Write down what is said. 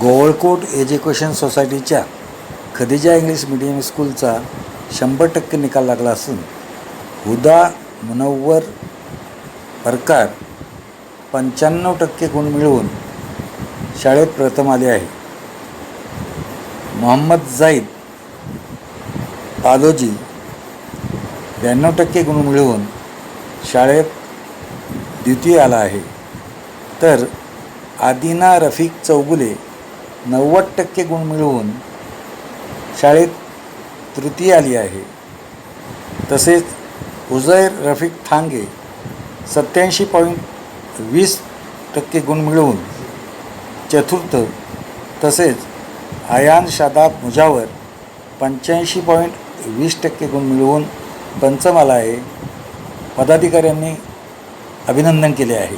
गोवळकोट education सोसायटीच्या Khadija English medium स्कूलचा शंभर टक्के निकाल लागला असून हुदा मुनव्वर परकार पंच्याण्णव टक्के गुण मिळवून शाळेत प्रथम आले आहे. मोहम्मद जाईद पालोजी ब्याण्णव टक्के गुण मिळवून शाळेत द्वितीय आला आहे. तर आदिना रफिक चौगुले नव्वद टक्के गुण मिळवून शाळेत तृतीय आली आहे. तसेच उजैर रफिक थांगे सत्याऐंशी पॉईंट वीस टक्के गुण मिळवून चतुर्थ तसेच आयान शादाब मुजावर पंच्याऐंशी पॉईंट वीस टक्के गुण मिळवून पंचम आला आहे. पदाधिकाऱ्यांनी अभिनंदन केले आहे.